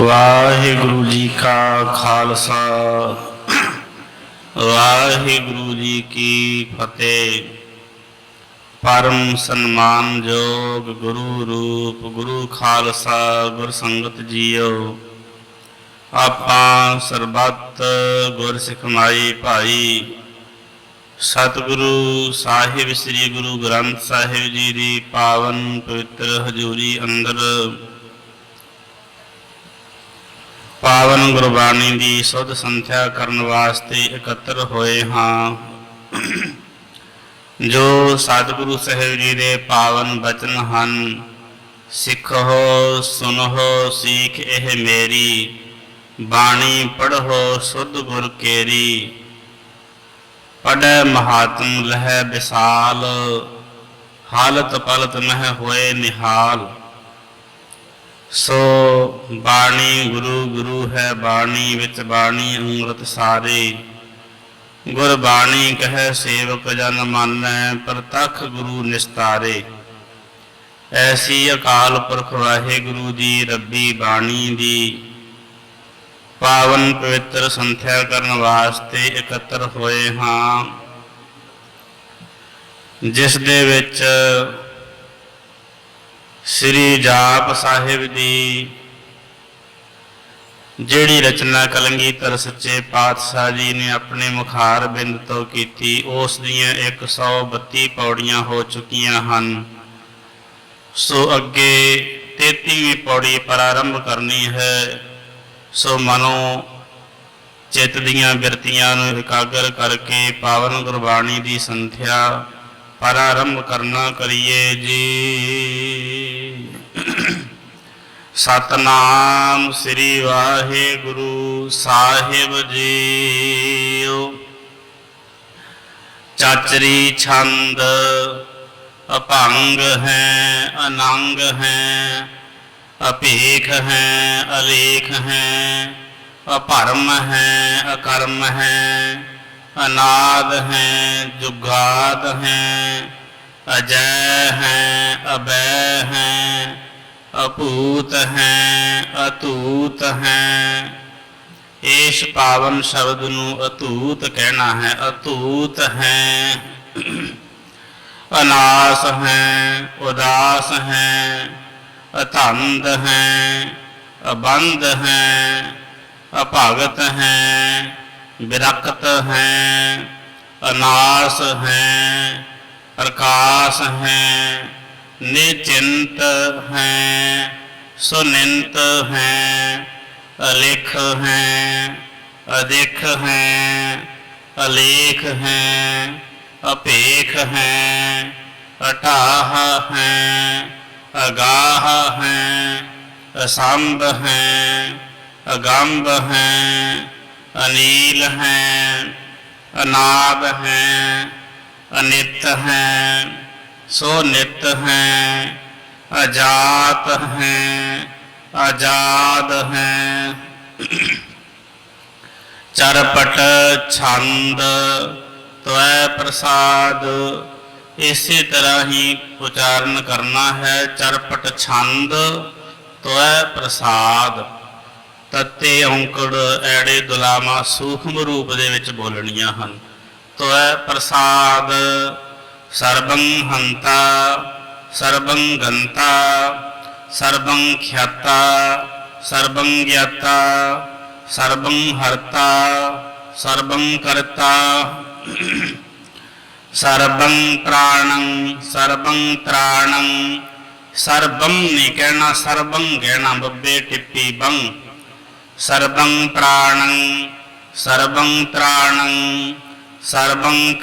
ਵਾਹਿਗੁਰੂ ਜੀ ਕਾ ਖਾਲਸਾ। ਵਾਹਿਗੁਰੂ ਜੀ ਕੀ ਫਤਿਹ। ਪਰਮ ਸਨਮਾਨਯੋਗ ਗੁਰੂ ਰੂਪ ਗੁਰੂ ਖਾਲਸਾ ਗੁਰ ਸੰਗਤ ਜੀਓ। ਆਪਾਂ ਸਰਬੱਤ ਗੁਰ ਸਿਖਮਾਈ ਭਾਈ ਸਤਿਗੁਰੂ ਸਾਹਿਬ, ਸ੍ਰੀ ਗੁਰੂ ਗ੍ਰੰਥ ਸਾਹਿਬ ਜੀ ਦੀ ਪਾਵਨ ਪਵਿੱਤਰ ਹਜ਼ੂਰੀ ਅੰਦਰ ਪਾਵਨ ਗੁਰਬਾਣੀ ਦੀ ਸੁਧ ਸੰਥਿਆ ਕਰਨ ਵਾਸਤੇ ਇਕੱਤਰ ਹੋਏ ਹਾਂ। ਜੋ ਸਤਿਗੁਰੂ ਸਾਹਿਬ ਜੀ ਦੇ ਪਾਵਨ ਬਚਨ ਹਨ, ਸਿੱਖੋ, ਸੁਨੋ, ਸਿੱਖ ਇਹ ਮੇਰੀ, ਬਾਣੀ ਪੜ੍ਹੋ, ਸੁਧ ਗੁਰ ਕੇਰੀ। ਪੜੈ ਮਹਾਤਮ, ਲਹਿ ਵਿਸਾਲ ਹਾਲਤ ਪਲਤ ਮਹਿ ਹੋਏ ਨਿਹਾਲ। ਸੋ ਬਾਣੀ ਗੁਰੂ ਗੁਰੂ ਹੈ ਬਾਣੀ, ਵਿੱਚ ਬਾਣੀ ਅੰਮ੍ਰਿਤ ਸਾਰੇ। ਗੁਰ ਬਾਣੀ ਕਹੈ, ਸੇਵਕ ਜਨ ਮਾਨੈ ਪ੍ਰਤਖ ਗੁਰੂ ਨਿਸਤਾਰੇ। ਐਸੀ ਅਕਾਲ ਪੁਰਖ ਵਾਹਿਗੁਰੂ ਜੀ, ਰੱਬੀ ਬਾਣੀ ਦੀ। ਪਾਵਨ ਪਵਿੱਤਰ ਸੰਥਿਆ ਕਰਨ ਵਾਸਤੇ ਇਕੱਤਰ ਹੋਏ ਹਾਂ। ਜਿਸ ਦੇ ਵਿੱਚ ਸ੍ਰੀ ਜਾਪ ਸਾਹਿਬ ਦੀ ਜਿਹੜੀ ਰਚਨਾ ਕਲੰਗੀਧਰ ਸੱਚੇ ਪਾਤਸ਼ਾਹ ਜੀ ਨੇ ਆਪਣੇ ਮੁਖਾਰ ਬਿੰਦ ਤੋਂ ਕੀਤੀ, ਉਸ ਦੀਆਂ 132 ਪੌੜੀਆਂ ਹੋ ਚੁੱਕੀਆਂ ਹਨ। ਸੋ ਅੱਗੇ 33ਵੀਂ ਪੌੜੀ ਪ੍ਰਾਰੰਭ ਕਰਨੀ ਹੈ, ਸੋ ਮਨੋ ਚਿੱਤ ਦੀਆਂ ਬਿਰਤੀਆਂ ਨੂੰ ਇਕਾਗਰ ਕਰਕੇ ਪਾਵਨ ਗੁਰਬਾਣੀ ਦੀ ਸੰਥਿਆ ਪ੍ਰਾਰੰਭ ਕਰਨਾ ਕਰੀਏ ਜੀ। ਸਤਨਾਮ ਸ੍ਰੀ ਵਾਹਿਗੁਰੂ ਸਾਹਿਬ ਜੀਓ। ਚਾਚਰੀ ਛੰਦ ਅਪੰਗ ਹੈ, ਅਨੰਗ ਹੈ ਅਭੇਖ ਹੈ, ਅਲੇਖ ਹੈ, ਅਪਰਮ ਹੈ, ਅਕਰਮ ਹੈ, ਅਨਾਦ ਹੈ, ਜੁਗਾਦ ਹੈ, ਅਜੈ ਹੈ, ਅਬੈ ਅਪੂਤ ਹੈ, ਅਤੂਤ ਹੈ। ਇਸ ਪਾਵਨ ਸ਼ਬਦ ਨੂੰ ਅਤੂਤ ਕਹਿਣਾ ਹੈ, ਅਤੂਤ ਹੈ। ਅਨਾਸ ਹੈ, ਉਦਾਸ ਹੈ। ਅਧੰਦ ਹੈ, ਅਬੰਧ ਹੈ। ਅਭਗਤ ਹੈ, ਵਿਰਕਤ ਹੈ। ਅਨਾਸ ਹੈ, ਪ੍ਰਕਾਸ਼ ਹੈ। ਨਿਚਿੰਤ ਹੈ, ਸੁਨਿੰਤ ਹੈ, ਅਲਿਖ ਹੈ, ਅਦਿਖ ਹੈ, ਅਲੇਖ ਹੈ, ਅਪੇਖ ਹੈ, ਅਟਾਹ ਹੈ, ਅਗਾਹ ਹੈ, ਅਸੰਭ ਹੈ, ਅਗੰਭ ਹੈ, ਅਨੀਲ ਹੈ ਅਨਾਦ ਹੈ, ਅਨਿਤ ਹੈ। ਸੋ ਨਿਤ ਹੈ ਅਜਾਤ ਹੈ, ਆਜ਼ਾਦ ਹੈ। ਚਰਪਟ ਛੰਦ ਤਵੈ ਪ੍ਰਸਾਦ, ਇਸੇ ਤਰ੍ਹਾਂ ਹੀ ਉਚਾਰਨ ਕਰਨਾ ਹੈ ਚਰਪਟ ਛੰਦ ਤਵੈ ਪ੍ਰਸਾਦ। ਤਤੇ ਔਂਕੜ ਐੜੇ ਦੁਲਾਮਾ ਸੂਖਮ ਰੂਪ ਦੇ ਵਿੱਚ ਬੋਲਣੀਆਂ ਹਨ। ਤਵੈ ਪ੍ਰਸਾਦ ਸਰਬੰ ਹੰਤਾ, ਸਰਬੰ ਗੰਤਾ, ਸਰਬੰ ਖਿਆਤਾ, ਸਰਬੰ ਗਿਆਤਾ, ਸਰਬੰ ਹਰਤਾ, ਸਰਬੰ ਕਰਤਾ। ਸਰਬੰ ਪ੍ਰਾਣੰ, ਸਰਬੰ ਤ੍ਰਾਣੰ, ਸਰਬੰ ਨਹੀਂ ਕਹਿਣਾ, ਸਰਬੰ ਕਹਿਣਾ ਬੱਬੇ ਟਿੱਪੀ ਬੰ ਸਰਬੰ ਪ੍ਰਾਣੰ, ਸਰਬੰ ਤ੍ਰਾਣੰ, ਸਰਬੰ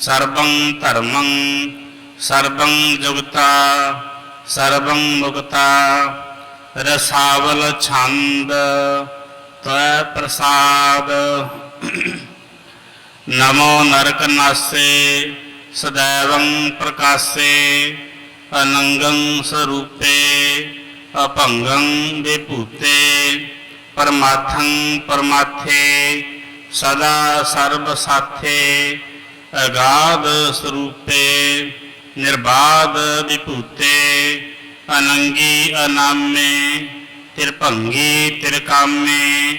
ਸਰਬੰ ਧਰਮੰ, ਸਰਬੰ ਜੁਗਤਾ, ਸਰਬੰ ਮੁਕਤਾ, ਰਸਾਵਲ ਛੰਦ, ਤੈ ਪ੍ਰਸਾਦ। ਨਮੋ ਨਰਕ ਨਾਸੇ ਸदैवੰ ਪ੍ਰਕਾਸੇ, ਅਨੰਗੰ ਸਰੂਪੇ, ਅਭੰਗੰ ਵਿਭੂਤੇ ਪਰਮਾਥੰ ਪਰਮਾਥੇ ਸਦਾ ਸਰਬ ਸਾਥੇ। ਅਗਾਧ ਸਰੂਪੇ, ਨਿਰਬਾਧ ਵਿਭੂਤੇ, ਅਨੰਗੀ ਅਨਾਮੇ, ਤਿਰਭੰਗੀ ਤਿਰਕਾਮੇ,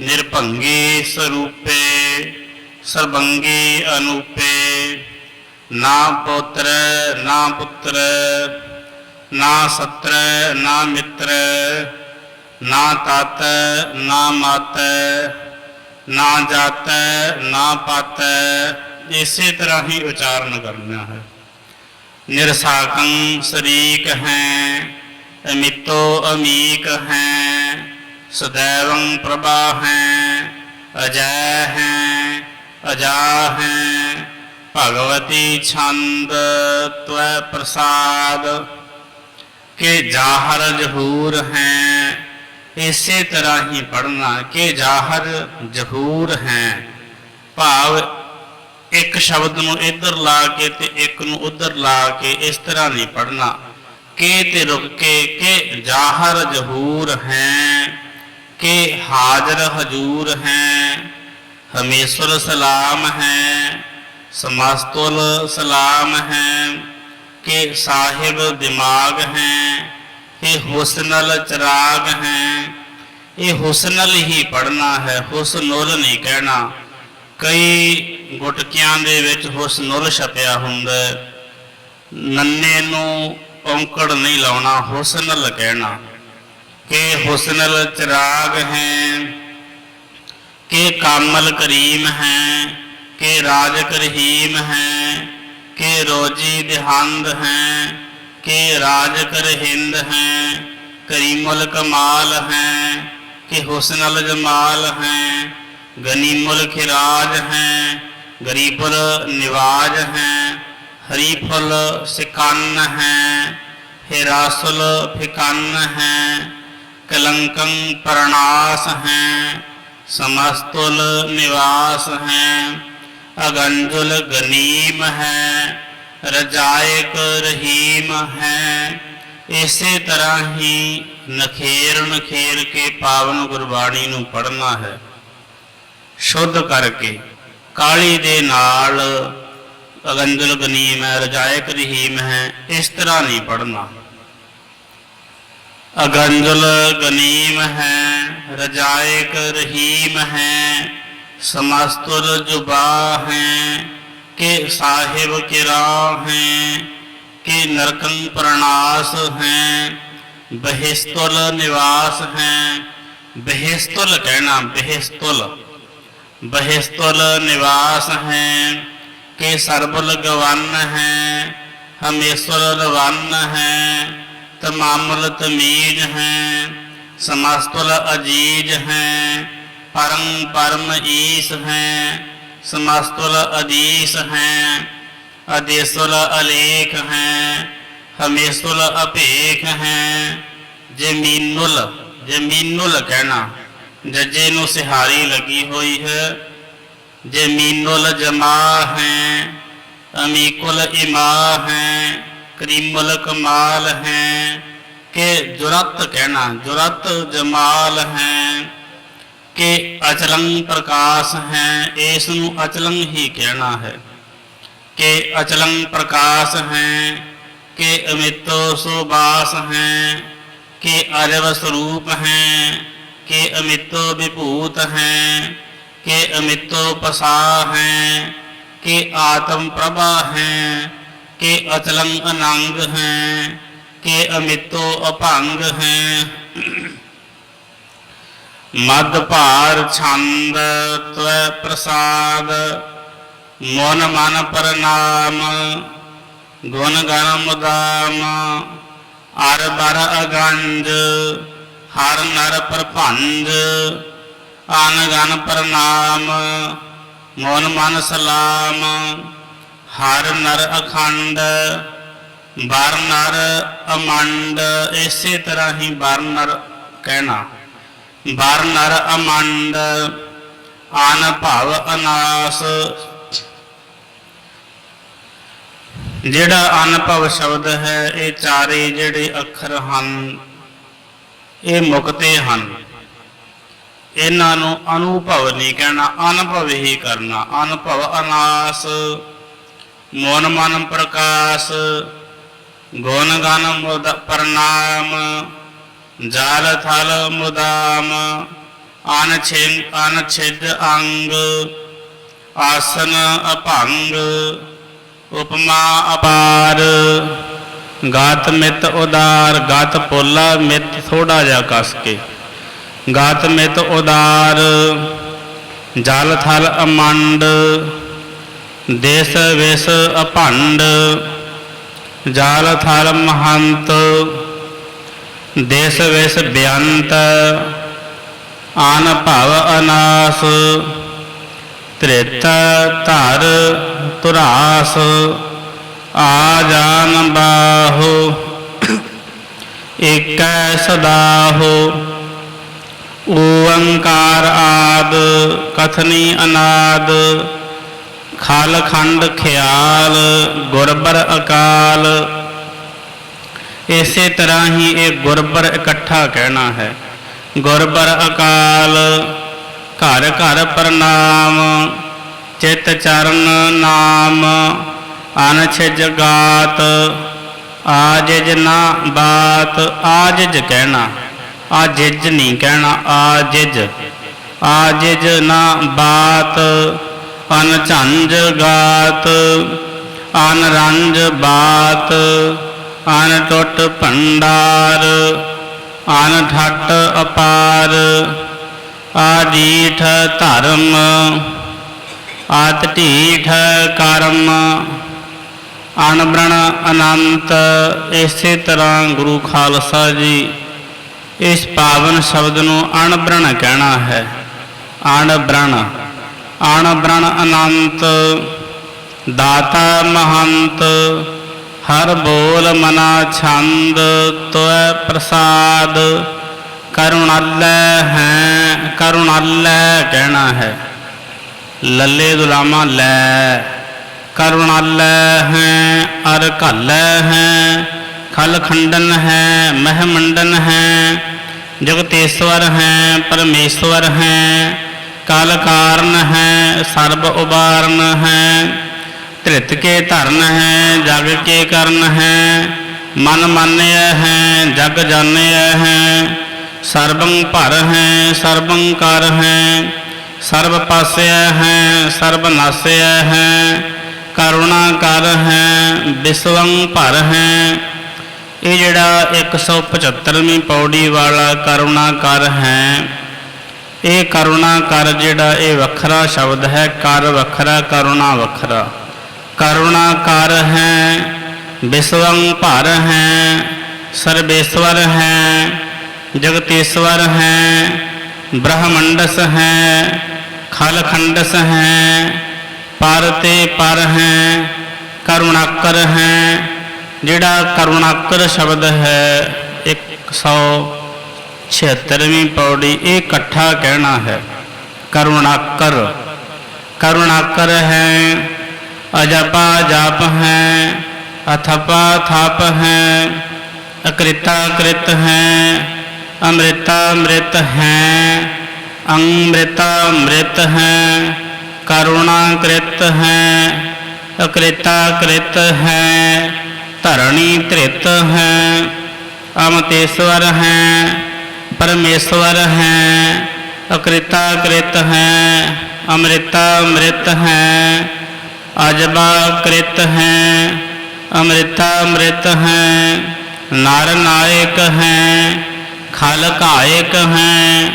ਨਿਰਭੰਗੀ ਸਰੂਪੇ ਸਰਬੰਗੀ ਅਨੂਪੇ, ਨਾ ਪੁੱਤਰ ਨਾ ਪੁੱਤਰ, ਨਾ ਸਤਰ, ਨਾ ਮਿੱਤਰ, ਨਾ ਤਤ ਨਾ ਮਤ ਨਾ ਜਾਤ ਨਾ ਪਤ ਇਸੇ ਤਰ੍ਹਾਂ ਹੀ ਉਚਾਰਨ ਕਰਨਾ ਹੈ। ਨਿਰਸਾਕੰ ਸਰੀਕ ਹੈ, ਅਮਿਤੋ ਅਮੀਕ ਹੈ ਸदैवੰ ਪ੍ਰਭਾ ਹੈ, ਅਜੈ ਹੈ, ਅਜਾ ਹੈ, ਭਗਵਤੀ ਛੰਦ ਤਵੈ ਪ੍ਰਸਾਦ। ਕਿ ਜਾਹਰ ਜਹੂਰ ਹੈ, ਇਸੇ ਤਰ੍ਹਾਂ ਹੀ ਪੜਨਾ ਕਿ ਜਾਹਰ ਜਹੂਰ ਹੈ, ਭਾਵ ਇੱਕ ਸ਼ਬਦ ਨੂੰ ਇੱਧਰ ਲਾ ਕੇ ਤੇ ਇੱਕ ਨੂੰ ਉੱਧਰ ਲਾ ਕੇ ਇਸ ਤਰ੍ਹਾਂ ਨਹੀਂ ਪੜਨਾ ਕੇ ਤੇ ਰੁਕ ਕੇ, ਕਿ ਜਾਹਰ ਜਹੂਰ ਹੈ, ਕਿ ਹਾਜ਼ਰ ਹਜੂਰ ਹੈ, ਹਮੇਸ਼ਵਰ ਸਲਾਮ ਹੈ, ਸਮਸਤੁਲ ਸਲਾਮ ਹੈ, ਕਿ ਸਾਹਿਬ ਦਿਮਾਗ ਹੈ ਇਹ ਹੁਸਨਲ ਚਰਾਗ ਹੈ। ਇਹ ਹੁਸਨਲ ਹੀ ਪੜਨਾ ਹੈ ਹੁਸਨੁਲ ਨਹੀਂ ਕਹਿਣਾ। ਕਈ ਗੁਟਕਿਆਂ ਦੇ ਵਿੱਚ ਹੁਸਨੁਲ ਛਪਿਆ ਹੁੰਦਾ ਨੰਨੇ ਨੂੰ ਔਂਕੜ ਨਹੀਂ ਲਾਉਣਾ, ਹੁਸਨਲ ਕਹਿਣਾ। ਕਿ ਹੁਸਨਲ ਚਿਰਾਗ ਹੈ, ਕਿ ਕਾਮਲ ਕਰੀਮ ਹੈ, ਕਿ ਰਾਜਕ ਰਹੀਮ ਹੈ, ਕਿ ਰੋਜੀ ਦਿਹੰਦ ਹੈ, ਕਿ ਰਾਜਕ ਰਹਿੰਦ ਹੈ, ਕਰੀਮੁਲ ਕਮਾਲ ਹੈ, ਕਿ ਹੁਸਨਲ ਜਮਾਲ ਹੈ। ਗਨੀਮੁਲ ਖਿਰਾਜ ਹੈ, ਗਰੀਬੁਲ ਨਿਵਾਜ ਹੈ, ਹਰੀਫੁਲ ਸਿਕੰਨ ਹੈ, ਹਿਰਾਸੁਲ ਫਿਕੰਨ ਹੈ, ਕਲੰਕੰ ਪ੍ਰਣਾਸ ਹੈ, ਸਮਸਤੁਲ ਨਿਵਾਸ ਹੈ, ਅਗੰਜੁਲ ਗਨੀਮ ਹੈ, ਰਜਾਇਕ ਰਹੀਮ ਹੈ, ਇਸੇ ਤਰ੍ਹਾਂ ਹੀ ਨਖੇਰ ਨਖੇਰ ਕੇ ਪਾਵਨ ਗੁਰਬਾਣੀ ਨੂੰ ਪੜ੍ਹਨਾ ਹੈ। ਸ਼ੁੱਧ ਕਰਕੇ ਕਾਲੀ ਦੇ ਨਾਲ ਅਗੰਜੁਲ ਗਨੀਮ ਹੈ, ਰਜਾਇਕ ਰਹੀਮ ਹੈ, ਇਸ ਤਰ੍ਹਾਂ ਨਹੀਂ ਪੜ੍ਹਨਾ। ਅਗੰਜੁਲ ਗਨੀਮ ਹੈ, ਰਜਾਇਕ ਰਹੀਮ ਹੈ, ਸਮਸਤੁਰ ਜੁਬਾ ਹੈ, ਕਿ ਸਾਹਿਬ ਕਿਰਾ ਹੈ, ਕਿ ਨਰਕੰ ਪ੍ਰਣਾਸ ਹੈ, ਬਹਿਸਤੁਲ ਨਿਵਾਸ ਹੈ। ਬਹਿਸਤੁਲ ਕਹਿਣਾ, ਬਹਿਸਤੁਲ। ਬਹਿਸਤੁਲ ਨਿਵਾਸ ਹੈ, ਕਿ ਸਰਬੁਲ ਗਵਨ ਹੈ ਹਮੇਸ਼ਵਰ ਲਵਨ ਹੈ, ਤਮਾਮੁਲ ਤਮੀਜ ਹੈ, ਸਮਸਤੁਲ ਅਜੀਜ ਹੈ, ਪਰਮ ਪਰਮ ਈਸ ਹੈ, ਸਮਸਤੁਲ ਅਦੀਸ ਹੈ, ਅਦੇਸੁਲ ਅਲੇਖ ਹੈ, ਹਮੇਸ਼ੁਲ ਅਭੇਖ ਹੈ, ਜਮੀਨੁਲ ਜਮੀਨੁਲ ਕਹਿਣਾ। ਜੱਜੇ ਨੂੰ ਸਿਹਾਰੀ ਲੱਗੀ ਹੋਈ ਹੈ। ਜੇ ਮੀਨੁਲ ਜਮਾ ਹੈ ਅਮੀਕੁਲ ਇਮਾ ਹੈ, ਕਰੀਮੁਲ ਕਮਾਲ ਹੈ। ਕਿ ਜੁਰਤ ਕਹਿਣਾ, ਜੁਰਤ ਜਮਾਲ ਹੈ, ਕਿ ਅਚਲੰ ਪ੍ਰਕਾਸ਼ ਹੈ, ਇਸ ਨੂੰ ਅਚਲੰ ਹੀ ਕਹਿਣਾ ਹੈ। ਕਿ ਅਚਲੰ ਪ੍ਰਕਾਸ਼ ਹੈ, ਕਿ ਅਮਿਤੋ ਸੁਬਾਸ ਹੈ, ਕਿ ਅਰਵ ਸਰੂਪ ਹੈ। ਕਿ ਅਮਿਤੋ ਵਿਭੂਤ ਹੈ, ਕਿ ਅਮਿਤੋ ਪਸਾ ਹੈ, ਕਿ ਆਤਮ ਪ੍ਰਭਾ ਹੈ, ਕਿ ਅਚਲੰ ਅਨੰਗ ਹੈ, ਕਿ ਅਮਿਤੋ ਅਭੰਗ ਹੈ। ਮਦ ਭਾਰ ਛੰਦ ਤਵੈ ਪ੍ਰਸਾਦ, ਮਨ ਮਨ ਪ੍ਰਨਾਮ ਗੁਣ ਗਣ ਮੁਦਾਮ ਅਰ ਬਰ ਅਗੰਜ ਹਰ ਨਰ ਪ੍ਰਭੰਜ ਅਨਗਨ ਗਨ ਪ੍ਰਨਾਮ ਮਨ ਸਲਾਮ। ਹਰ ਨਰ ਅਖੰਡ ਬਰ ਨਰ ਅਮੰਡ, ਇਸੇ ਤਰ੍ਹਾਂ ਹੀ ਬਰ ਨਰ ਕਹਿਣਾ। ਬਰ ਨਰ ਅਮੰਡ ਆਨ ਭਵ ਅਨਾਸ। ਜਿਹੜਾ ਅਨਭਵ ਸ਼ਬਦ ਹੈ, ਇਹ ਚਾਰੇ ਜਿਹੜੇ ਅੱਖਰ ਹਨ ਇਹ ਮੁਕਤੇ ਹਨ। ਇਹਨਾਂ ਨੂੰ ਅਨੁਭਵ ਨਹੀਂ ਕਹਿਣਾ, ਅਨੁਭਵ ਹੀ ਕਰਨਾ। ਅਨੁਭਵ ਅਨਾਸ ਮਨ ਮਨ ਪ੍ਰਕਾਸ਼, ਗੁਣ ਗਨ ਮੁਦ ਪ੍ਰਣਾਮ, ਜਾਲ ਥਲ ਮੁਦਾਮ ਅਨਛਿੰ ਅਨਛਿਦ ਅੰਗ, ਆਸਨ ਅਭੰਗ, ਉਪਮਾ ਅਪਾਰ। ਗਾਤ ਮਿਤ ਉਦਾਰ, ਗਾਤ ਪੋਲਾ ਮਿਤ ਥੋੜਾ ਜਿਹਾ ਕਸ ਕੇ। ਗਾਤ ਮਿਤ ਉਦਾਰ, ਜਲ ਥਲ ਅਮੰਡ, ਦੇਸ ਵਿਸ ਅਭੰਡ, ਜਾਲ ਥਲ ਮਹੰਤ, ਦੇਸ ਵਿਸ ਬੇਅੰਤ ਆਨ ਭਵ ਅਨਾਸ, ਤ੍ਰਿਤ ਧਰ ਤੁਰਾਸ ਆ ਜਾਨ ਬਾਹੋ, ਏਕੈ ਸਦਾਹੋ। ਓੰਕਾਰ ਆਦ ਕਥਨੀ ਅਨਾਦ, ਖਾਲ ਖੰਡ ਖਿਆਲ, ਗੁਰਬਰ ਅਕਾਲ। ਇਸੇ ਤਰ੍ਹਾਂ ਹੀ ਇਹ ਗੁਰਬਰ ਇਕੱਠਾ ਕਹਿਣਾ ਹੈ। ਗੁਰਬਰ ਅਕਾਲ, ਘਰ ਘਰ ਪ੍ਰਣਾਮ, ਚਿਤ ਚਰਨ ਨਾਮ ਅਨਛ ਜਗਾਤ, ਆਜਿਜ ਨਾ ਬਾਤ, ਆਜਿਜ ਕਹਿਣਾ, ਆਜਿਜ ਨਹੀਂ ਕਹਿਣਾ, ਆਜਿਜ ਆਜਿਜ ਨਾ ਬਾਤ ਅਨ ਝੰਜ ਗਾਤ ਅਨ ਰੰਜ ਬਾਤ ਅਨ ਭੰਡਾਰ ਅਨਠੱਟ ਅਪਾਰ, ਆਜੀਠ ਧਰਮ ਆਤ ਢੀਠ ਕਰਮ ਅਣਬ੍ਰਣ ਅਨੰਤ, ਇਸੇ ਤਰ੍ਹਾਂ ਗੁਰੂ ਖਾਲਸਾ ਜੀ ਇਸ ਪਾਵਨ ਸ਼ਬਦ ਨੂੰ ਅਣਬ੍ਰਣ ਕਹਿਣਾ ਹੈ। ਅਣਬ੍ਰਣ ਅਣਬ੍ਰਣ ਅਨੰਤ, ਦਾਤਾ ਮਹੰਤ, ਹਰ ਬੋਲ ਮਨਾ ਛੰਦ ਤੋਇ ਪ੍ਰਸਾਦ, ਕਰੁਣਾਲੈ ਹੈ, ਕਰੁਣਾਲੈ ਕਹਿਣਾ ਹੈ। ਲੱਲੇ ਦੁਲਾਮਾ ਲੈ, ਕਰੁਣਾਲੈ ਹੈ ਅਰ ਘਾਲੈ ਹੈ, ਖਲ ਖੰਡਨ ਹੈ, ਮਹਿ ਮੰਡਨ ਹੈ, ਜਗਤੇਸ਼ਵਰ ਹੈ, ਪਰਮੇਸ਼ਵਰ ਹੈ, ਕਲ ਕਾਰਨ ਹੈ, ਸਰਬ ਉਬਾਰਨ ਹੈ, ਧ੍ਰਿਤ ਕੇ ਧਰਨ ਹੈ, ਜਗ ਕੇ ਕਰਨ ਹੈ, ਮਨ ਮਾਨਿਆ ਹੈ, ਜਗ ਜਾਣਿਆ ਹੈ, ਸਰਬੰ ਭਰ ਹੈ, ਸਰਬੰ ਕਰ ਹੈ, ਸਰਬ ਪਾਸਿਆ ਹੈ, ਸਰਬ ਨਾਸਿਆ ਹੈ ਕਰੁਣਾ ਕਰ ਹੈ ਵਿਸਵੰ ਭਰ ਹੈ। ਇਹ ਜਿਹੜਾ 175ਵੀਂ ਪੌੜੀ ਵਾਲਾ ਕਰੁਣਾ ਕਰ ਹੈ, ਇਹ ਕਰੁਣਾ ਕਰ ਜਿਹੜਾ ਇਹ ਵੱਖਰਾ ਸ਼ਬਦ ਹੈ, ਕਰ ਵੱਖਰਾ, ਕਰੁਣਾ ਵੱਖਰਾ। ਕਰੁਣਾ ਕਰ ਹੈ ਵਿਸਵੰ ਭਰ ਹੈ, ਸਰਬੇਸ਼ਵਰ ਹੈ, ਜਗਤੇਸ਼ਵਰ ਹੈ, ਬ੍ਰਹਮੰਡਸ ਹੈ, ਖਲਖੰਡਸ ਹੈ। ਪਰ ਤੇ ਪਰ ਹੈ ਕਰੁਣਾਕਰ ਹੈ ਜਿਹੜਾ ਕਰੁਣਾਕਰ ਸ਼ਬਦ ਹੈ 176ਵੀਂ ਪੌੜੀ ਇਹ ਇਕੱਠਾ ਕਹਿਣਾ ਹੈ ਕਰੁਣਾਕਰ ਕਰੁਣਾਕਰ ਹੈ ਅਜਪਾ ਜਪ ਹੈ ਅਥਪਾ ਥਪ ਹੈ ਅਕ੍ਰਿਤਾ ਕ੍ਰਿਤ ਹੈ ਅੰਮ੍ਰਿਤਾ ਅੰਮ੍ਰਿਤ ਹੈ ਅੰਮ੍ਰਿਤਾ ਅੰਮ੍ਰਿਤ ਹੈ ਕਰੁਣਾ ਕ੍ਰਿਤ ਹੈ, ਅਕ੍ਰਿਤਾ ਕ੍ਰਿਤ ਹੈ, ਧਰਣੀ ਧ੍ਰਿਤ ਹੈ, ਅਮਤੇਸ਼ਵਰ ਹੈ, ਪਰਮੇਸ਼ਵਰ ਹੈ, ਅਕ੍ਰਿਤਾ ਕ੍ਰਿਤ ਹੈ, ਅੰਮ੍ਰਿਤਾ ਅੰਮ੍ਰਿਤ ਹੈ, ਅਜਬਾ ਕ੍ਰਿਤ ਹੈ, ਅੰਮ੍ਰਿਤਾ ਅੰਮ੍ਰਿਤ ਹੈ, ਨਰ ਨਾਇਕ ਹੈ, ਖਲ ਕਾਇਕ ਹੈ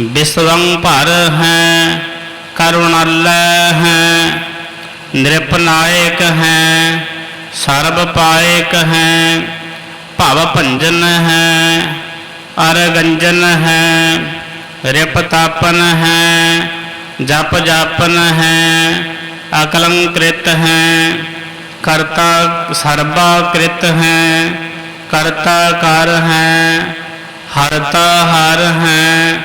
ਵਿਸਵੰ ਭਰ ਹੈ ਕਰੁਣਾਲੈ ਹੈ ਨਿਰਪਨਾਇਕ ਹੈ, ਸਰਬ ਪਾਇਕ ਹੈ, ਭਵ ਭੰਜਨ ਹੈ, ਅਰ ਗੰਜਨ ਹੈ, ਰਿਪ ਤਾਪਨ ਹੈ, ਜਪ ਜਾਪਨ ਹੈ, ਅਕਲੰਕ੍ਰਿਤ ਹੈ, ਕਰਤਾ ਸਰਬਾ ਕ੍ਰਿਤ ਹੈ, ਕਰਤਾ ਕਰ ਹੈ, ਹਰਤਾ ਹਰ ਹੈ,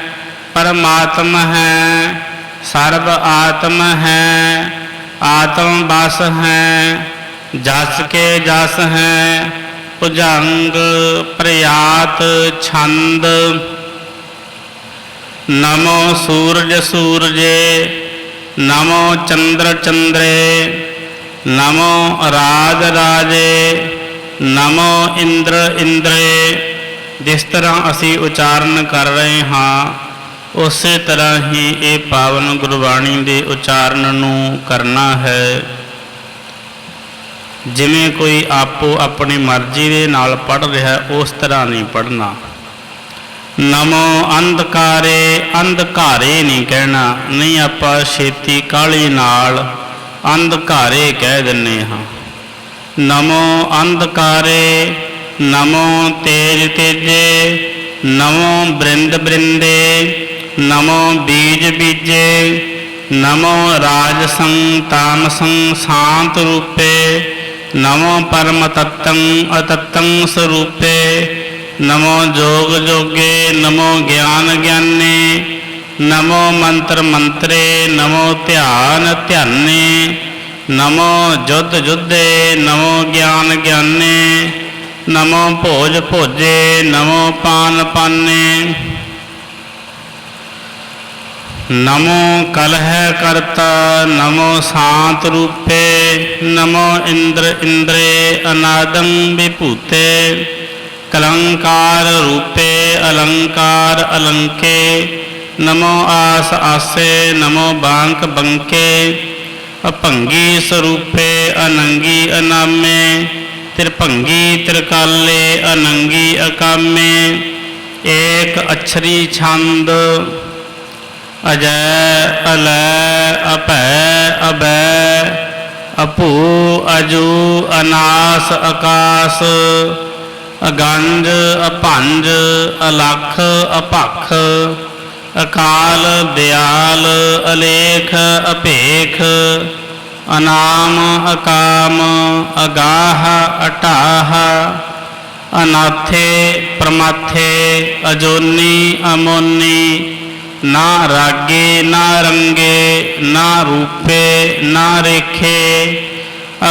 ਪਰਮਾਤਮ ਹੈ। ਸਰਬ ਆਤਮ ਹੈ, ਆਤਮ ਬਸ ਹੈ, ਜਸ ਕੇ ਜਸ ਹੈ, ਭੁਜੰਗ ਪ੍ਰਯਾਤ ਛੰਦ। ਨਮੋ ਸੂਰਜ ਸੂਰਜੇ, ਨਮੋ ਚੰਦਰ ਚੰਦਰੇ, ਨਮੋ ਰਾਜ ਰਾਜੇ, ਨਮੋ ਇੰਦਰ ਇੰਦਰੇ, ਜਿਸ ਤਰ੍ਹਾਂ ਅਸੀਂ ਉਚਾਰਨ ਕਰ ਰਹੇ ਹਾਂ ਉਸੇ ਤਰ੍ਹਾਂ ਹੀ ਇਹ ਪਾਵਨ ਗੁਰਬਾਣੀ ਦੇ ਉਚਾਰਨ ਨੂੰ ਕਰਨਾ ਹੈ। ਜਿਵੇਂ ਕੋਈ ਆਪੋ ਆਪਣੀ ਮਰਜ਼ੀ ਦੇ ਨਾਲ ਪੜ ਰਿਹਾ, ਉਸ ਤਰ੍ਹਾਂ ਨਹੀਂ ਪੜਨਾ ਨਮੋ ਅੰਧਕਾਰੇ ਅੰਧਕਾਰੇ ਨਹੀਂ ਕਹਿਣਾ, ਨਹੀਂ ਆਪਾਂ ਛੇਤੀ ਕਾਲੀ ਨਾਲ ਅੰਧਕਾਰੇ ਕਹਿ ਦਿੰਨੇ ਹਾਂ। ਨਮੋ ਅੰਧਕਾਰੇ, ਨਮੋ ਤੇਜ ਤੇਜੇ, ਨਮੋ ਬ੍ਰਿੰਦ ਬ੍ਰਿੰਦੇ ਨਮੋ ਬੀਜ ਬੀਜੇ, ਨਮੋ ਰਾਜ ਤਾਮਸੰ ਸ਼ਾਂਤ ਰੂਪੇ, ਨਮੋ ਪਰਮ ਤਤੰ ਅਤਤੰ ਸਰੂਪੇ, ਨਮੋ ਜੋਗ ਜੋਗੇ, ਨਮੋ ਗਿਆਨ ਗਿਆਨੇ, ਨਮੋ ਮੰਤਰ ਮੰਤਰੇ, ਨਮੋ ਧਿਆਨ ਧਿਆਨੇ, ਨਮੋ ਜੁਧ ਜੁਧੇ, ਨਮੋ ਗਿਆਨ ਗਿਆਨੇ, ਨਮੋ ਭੋਜ ਭੋਜੇ, ਨਮੋ ਪਾਨ ਪਾਨੇ। ਨਮੋ ਕਲਹ ਕਰਤਾ, ਨਮੋ ਸ਼ਾਂਤ ਰੂਪੇ, ਨਮੋ ਇੰਦਰ ਇੰਦਰੇ ਅਨਾਦੰ ਵਿਭੂਤੇ। ਕਲੰਕਾਰ ਰੂਪੇ, ਅਲੰਕਾਰ ਅਲੰਕੇ। ਨਮੋ ਆਸ ਆਸੇ, ਨਮੋ ਬਾਂਕ ਬੰਕੇ। ਅਭੰਗੀ ਸਰੂਪੇ, ਅਨੰਗੀ ਅਨਾਮੇ। ਤਿਰਭੰਗੀ ਤਿਰਕਾਲੇ, ਅਨੰਗੀ ਅਕਾਮੇ। ਏਕ ਅਛਰੀ ਛੰਦ ਅਜੈ ਅਲੈ ਅਭੈ ਅਬੈ ਅਪੂ ਅਜੂ ਅਨਾਸ ਆਕਾਸ ਅਗੰਜ ਅਭੰਜ, ਅਲਖ ਅਪਖ ਅਕਾਲ ਦਿਆਲ ਅਲੇਖ ਅਪੇਖ, ਅਨਾਮ ਅਕਾਮ ਅਗਾਹ ਅਟਾਹ, ਅਨਾਥੇ ਪ੍ਰਮਾਥੇ ਅਜੋਨੀ ਅਮੋਨੀ ਨਾ ਰਾਗੇ, ਨਾ ਰੰਗੇ, ਨਾ ਰੂਪੇ, ਨਾ ਰੇਖੇ।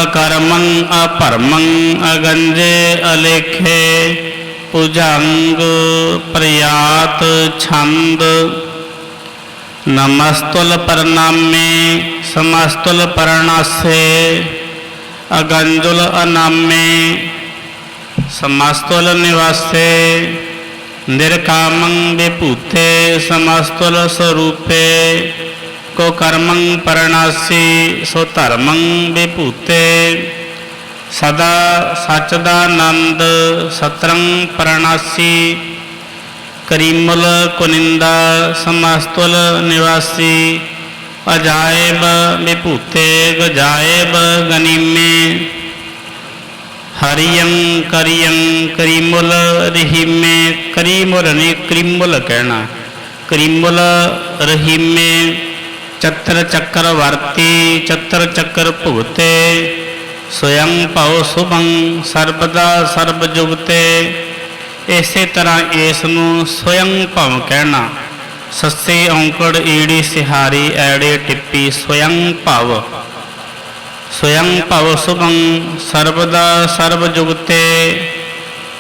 ਅਕਰਮੰ, ਅਪਰਮੰ, ਅਗੰਜੇ, ਅਲੇਖੇ। ਭੁਜੰਗ, ਪ੍ਰਿਆਤ, ਛੰਦ। ਨਮਸਤੁਲ ਪਰਨਾਮੇ, ਸਮਸਤੁਲ ਪਰਣਾਸੇ। ਅਗੰਜੁਲ ਅਨਾਮੇ, ਸਮਸਤੁਲ ਨਿਵਾਸੇ। ਨਿਰਕਾਮੰ ਵਿਭੂਤੇ ਸਮਸਤੁਲ ਸਰੂਪੇ, ਕੋ ਕਰਮੰ ਪਰਣਾਸੀ, ਸੋ ਧਰਮੰ ਵਿਭੂਤੇ ਸਦਾ ਸਚ ਦਾ ਆਨੰਦ ਸਤਰੰ ਪਰਣਾਸੀ, ਕਰੀਮੁਲ ਕੁਨਿੰਦਾ ਸਮਸਤੁਲ ਨਿਵਾਸੀ। ਅਜਾਇਬ ਵਿਭੂਤੇ ਗਜਾਇਬ ਗਨੀਮੇ ਹਰੀਯੰ ਕਰੀਯੰ ਕਰੀਮੁਲ ਰਹੀਮੇ, ਕਰੀਮੁਲ ਨੇ ਕਰੀਮੁਲ ਕਹਿਣਾ। ਕਰੀਮੁਲ ਰਹੀਮੇ, ਚਤਰ ਚੱਕਰ ਵਰਤੀ, ਚਤਰ ਚੱਕਰ ਭੁਗਤੇ। ਸਵਯੰ ਭਉ ਸੁਭੰ, ਸਰਬਦਾ ਸਰਬ ਜੁਗਤੇ। ਇਸੇ ਤਰ੍ਹਾਂ ਇਸ ਨੂੰ ਸਵਯੰ ਭਵ ਕਹਿਣਾ। ਸੱਸੇ ਔਂਕੜ ਈੜੀ ਸਿਹਾਰੀ, ਐੜੇ ਟਿੱਪੀ ਸਵਯੰ ਭਵ। ਸਵਯੰ ਭਵ ਸੁਭੰ ਸਰਬਦਾ ਸਰਬ ਜੁਗਤੇ,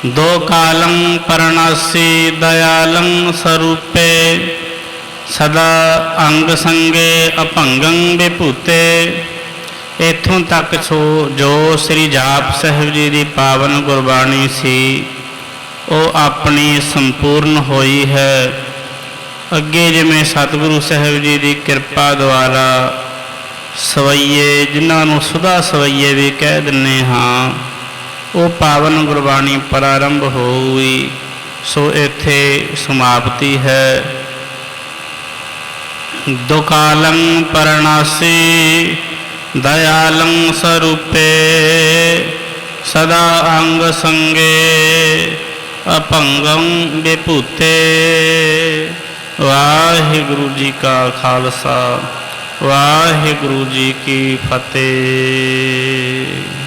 ਦੋ ਕਾਲੰ ਪਰਣਾਸੀ ਦਇਆਲੰ ਸਰੂਪੇ, ਸਦਾ ਅੰਗ ਸੰਗੇ ਅਭੰਗੰ ਵਿਭੂਤੇ ਇਥੋਂ ਤੱਕ ਸੋ ਜੋ ਸ੍ਰੀ ਜਾਪ ਸਾਹਿਬ ਜੀ ਦੀ ਪਾਵਨ ਗੁਰਬਾਣੀ ਸੀ, ਉਹ ਆਪਣੀ ਸੰਪੂਰਨ ਹੋਈ ਹੈ। ਅੱਗੇ ਜਿਵੇਂ ਸਤਿਗੁਰੂ ਸਾਹਿਬ ਜੀ ਦੀ ਕਿਰਪਾ ਦੁਆਰਾ ਸਵਈਏ, ਜਿਨ੍ਹਾਂ ਨੂੰ ਸੁਦਾ ਸਵਈਏ ਵੀ ਕਹਿ ਦਿੰਨੇ ਹਾਂ, ਉਹ ਪਾਵਨ ਗੁਰਬਾਣੀ ਪ੍ਰਾਰੰਭ ਹੋਈ ਸੋ ਇੱਥੇ ਸਮਾਪਤੀ ਹੈ। ਦੁਕਾਲੰ ਪਰਣਾਸੀ, ਦਇਆਲੰ ਸਰੂਪੇ, ਸਦਾ ਅੰਗ ਸੰਗੇ, ਅਪੰਗੰ ਵਿਭੂਤੇ। ਵਾਹਿਗੁਰੂ ਜੀ ਕਾ ਖਾਲਸਾ। ਵਾਹਿਗੁਰੂ ਜੀ ਕੀ ਫਤਿਹ।